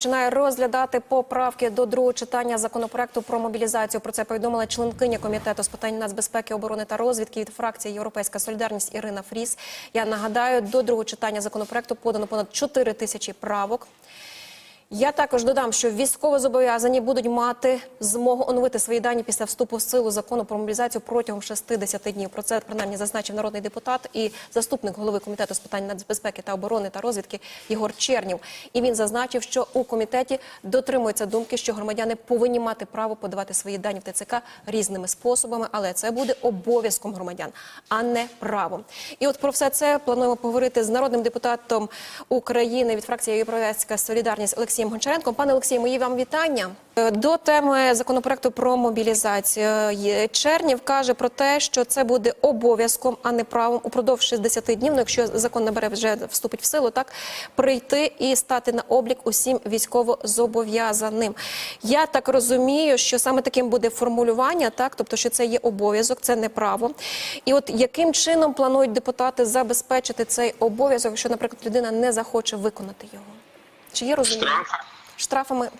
Починає розглядати поправки до другого читання законопроекту про мобілізацію. Про це повідомила членкиня комітету з питань нацбезпеки, оборони та розвідки від фракції Європейська Солідарність Ірина Фріс. Я нагадаю, до другого читання законопроекту подано понад 4 тисячі правок. Я також додам, що військовозобов'язані будуть мати змогу оновити свої дані після вступу в силу закону про мобілізацію протягом 60 днів. Про це принаймні зазначив народний депутат і заступник голови комітету з питань нацбезпеки та оборони та розвідки Єгор Чернів. І він зазначив, що у комітеті дотримуються думки, що громадяни повинні мати право подавати свої дані в ТЦК різними способами, але це буде обов'язком громадян, а не правом. І от про все це плануємо поговорити з народним депутатом України від фракції Європейська Солідарність Олексієм Гончаренком. Пане Олексію, мої вам вітання. Е, До теми законопроекту про мобілізацію Чернів каже про те, що це буде обов'язком, а не правом упродовж 60 днів. Ну, якщо закон набере вже вступить в силу, так прийти і стати на облік усім військовозобов'язаним. Я так розумію, що саме таким буде формулювання, так тобто, що це є обов'язок, це не право. І от яким чином планують депутати забезпечити цей обов'язок, якщо, наприклад, людина не захоче виконати його? Чи є розуміння? Штрафи. Штрафами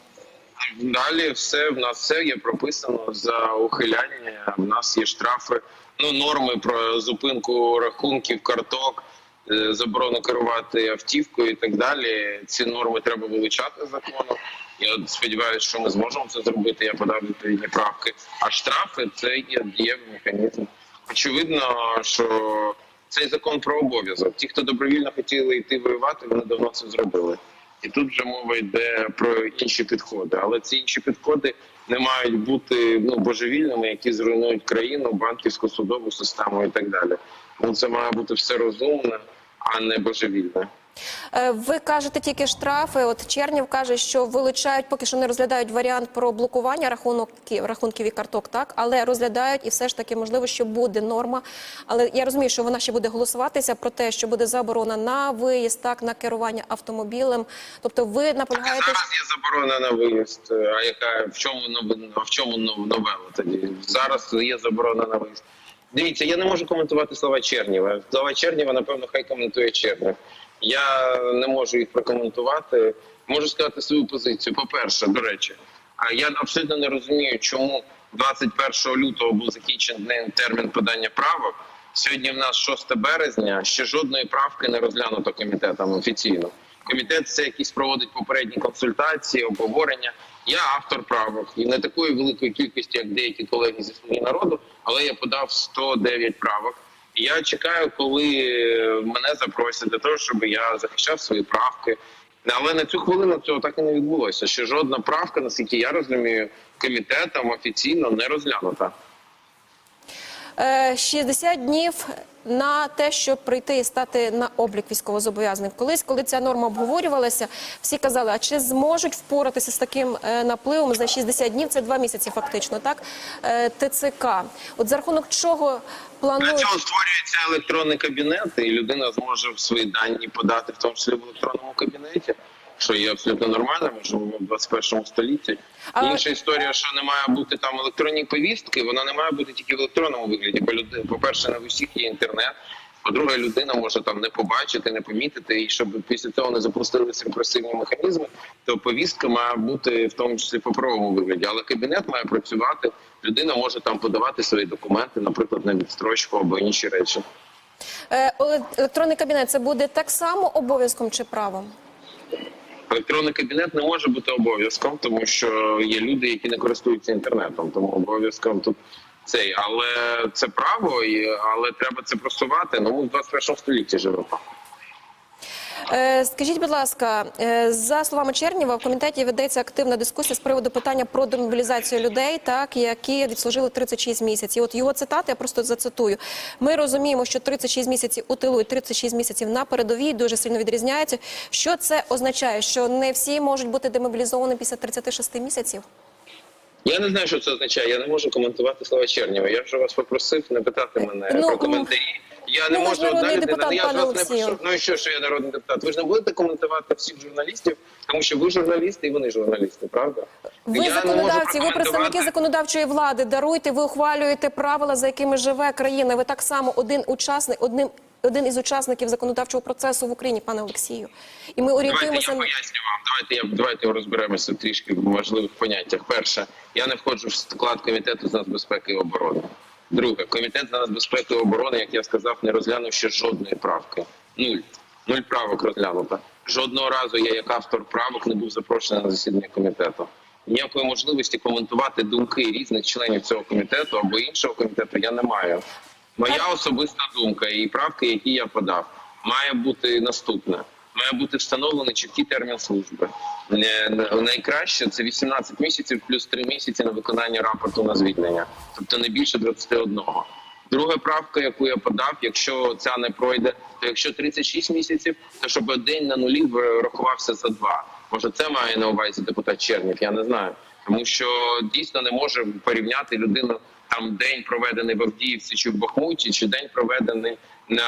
Далі все в нас все є прописано за ухиляння. В нас є штрафи, ну норми про зупинку рахунків, карток, е, заборону керувати автівкою і так далі. Ці норми треба вилучати з закону. Я сподіваюся, що ми зможемо це зробити. Я подав відповідні правки. А штрафи це є дієвий механізм. Очевидно, що цей закон про обов'язок. Ті, хто добровільно хотіли йти воювати, вони давно це зробили. І тут вже мова йде про інші підходи, але ці інші підходи не мають бути ну божевільними, які зруйнують країну, банківську судову систему і так далі. Ну це має бути все розумне, а не божевільне. Е, Ви кажете тільки штрафи. От Чернів каже, що вилучають, поки що не розглядають варіант про блокування рахунків, рахунків і карток, так але розглядають і все ж таки можливо, що буде норма. Але я розумію, що вона ще буде голосуватися про те, що буде заборона на виїзд, так на керування автомобілем. Тобто, ви наполягаєте Зараз є заборона на виїзд. А яка в чому а в чому новела тоді? Зараз є заборона на виїзд. Дивіться, я не можу коментувати слова Черніва. Слова Черніва, напевно, хай коментує Чернів. Я не можу їх прокоментувати. Можу сказати свою позицію. По-перше, до речі, я абсолютно не розумію, чому 21 лютого був закінчений термін подання правок. Сьогодні в нас 6 березня. Ще жодної правки не розглянуто комітетом офіційно. Комітет це якісь проводить попередні консультації, обговорення. Я автор правок і не такої великої кількості, як деякі колеги зі слуги народу, але я подав 109 правок. Я чекаю, коли мене запросять для того, щоб я захищав свої правки. Але на цю хвилину цього так і не відбулося. Ще жодна правка, наскільки я розумію, комітетом офіційно не розглянута. Е, 60 днів на те, щоб прийти і стати на облік військовозобов'язаних. Колись, коли ця норма обговорювалася, всі казали, а чи зможуть впоратися з таким е, напливом за 60 днів? Це два місяці, фактично, так? Е, ТЦК. От за рахунок чого Для планують... цього створюється електронний кабінет, і людина зможе свої дані подати, в тому числі в електронному кабінеті, що є абсолютно нормально, ми живемо в 21 столітті. Але- Інша історія, що не має бути там електронні повістки, вона не має бути тільки в електронному вигляді. Бо люди, по-перше, не в усіх є інтернет. По-друге, людина може там не побачити, не помітити, і щоб після цього не запустилися репресивні механізми, то повістка має бути в тому числі в паперовому вигляді. Але кабінет має працювати. Людина може там подавати свої документи, наприклад, на відстрочку або інші речі. Е, Електронний кабінет це буде так само обов'язком чи правом? Електронний кабінет не може бути обов'язком, тому що є люди, які не користуються інтернетом. Тому обов'язком тут цей, але це право, але треба це просувати. Ну ми в 21 столітті живемо. Е, Скажіть, будь ласка, е, за словами Черніва, в комітеті ведеться активна дискусія з приводу питання про демобілізацію людей, так які відслужили 36 місяців. От його цитати я просто зацитую. Ми розуміємо, що 36 місяців у тилу і 36 місяців на передовій дуже сильно відрізняються. Що це означає? Що не всі можуть бути демобілізовані після 36 місяців? Я не знаю, що це означає. Я не можу коментувати слова Чернєва. Я вже вас попросив не питати мене Ну, про коментарі. Я ну, не ж можу одна людина. депутат, ну, я ж пане вас не Олексію. Ну і що, що я народний депутат? Ви ж не будете коментувати всіх журналістів, тому що ви журналісти і вони журналісти, правда? Ви Я законодавці, ви представники законодавчої влади. Даруйте, ви ухвалюєте правила, за якими живе країна. Ви так само один учасник, одним один із учасників законодавчого процесу в Україні, пане Олексію. І ми Давайте орієнтуємося я на поясню вам. Давайте я давайте розберемося трішки в важливих поняттях. Перше, я не входжу в склад комітету з нацбезпеки і оборони. Друге, комітет з нацбезпеки і оборони, як я сказав, не розглянув ще жодної правки. Нуль. Нуль правок розглянуто. Жодного разу я, як автор правок, не був запрошений на засідання комітету. Ніякої можливості коментувати думки різних членів цього комітету або іншого комітету я не маю. Моя особиста думка і правки, які я подав, має бути наступна. Має бути встановлений чіткий термін служби. Не- Найкраще це 18 місяців плюс 3 місяці на виконання рапорту на звільнення, тобто не більше 21. Друга правка, яку я подав, якщо ця не пройде, то якщо 36 місяців, то щоб день на нулі рахувався за два. Може, це має на увазі депутат Чернів, я не знаю. Тому що дійсно не може порівняти людину там день проведений в Авдіївці чи в Бахмуті, чи день проведений на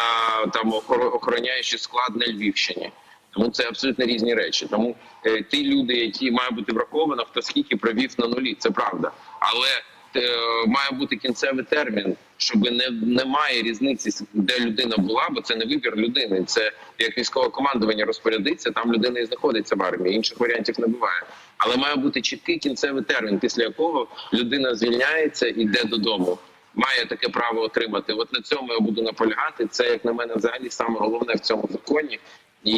там охоро- охороняючи склад на Львівщині. Тому це абсолютно різні речі. Тому е, ті люди, які має бути враховано, хто скільки провів на нулі, це правда. Але е, має бути кінцевий термін, щоб не немає різниці, де людина була, бо це не вибір людини. Це як військове командування розпорядиться, там людина і знаходиться в армії. Інших варіантів не буває. Але має бути чіткий кінцевий термін, після якого людина звільняється і йде додому. Має таке право отримати. От на цьому я буду наполягати. Це як на мене взагалі саме головне в цьому законі. І,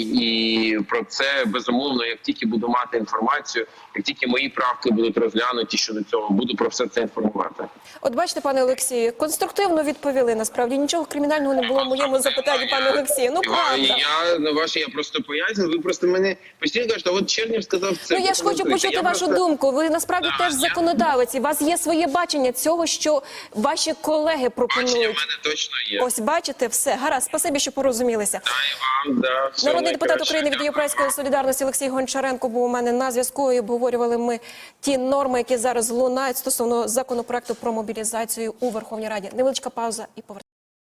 і про це безумовно, як тільки буду мати інформацію, як тільки мої правки будуть розглянуті щодо цього, буду про все це інформувати. От бачите, пане Олексію, конструктивно відповіли. Насправді нічого кримінального не було в моєму запитанні, пане Олексію. Ну правда. Я на ваше, я просто поясню. Ви просто мене постійно кажете, от Чернів сказав це. Ну я ж хочу почути Я вашу просто- думку. Ви насправді Да, теж я- законодавець. і У вас є своє бачення цього, що ваші колеги Бачення в пропонують. мене точно є. Ось бачите, все гаразд. Спасибі, що порозумілися. Та і вам, да, Народний депутат. України від Європейської солідарності Олексій Гончаренко був у мене на зв'язку. і Обговорювали ми ті норми, які зараз лунають стосовно законопроекту про мобілізацію у Верховній Раді. Невеличка пауза і повернемося.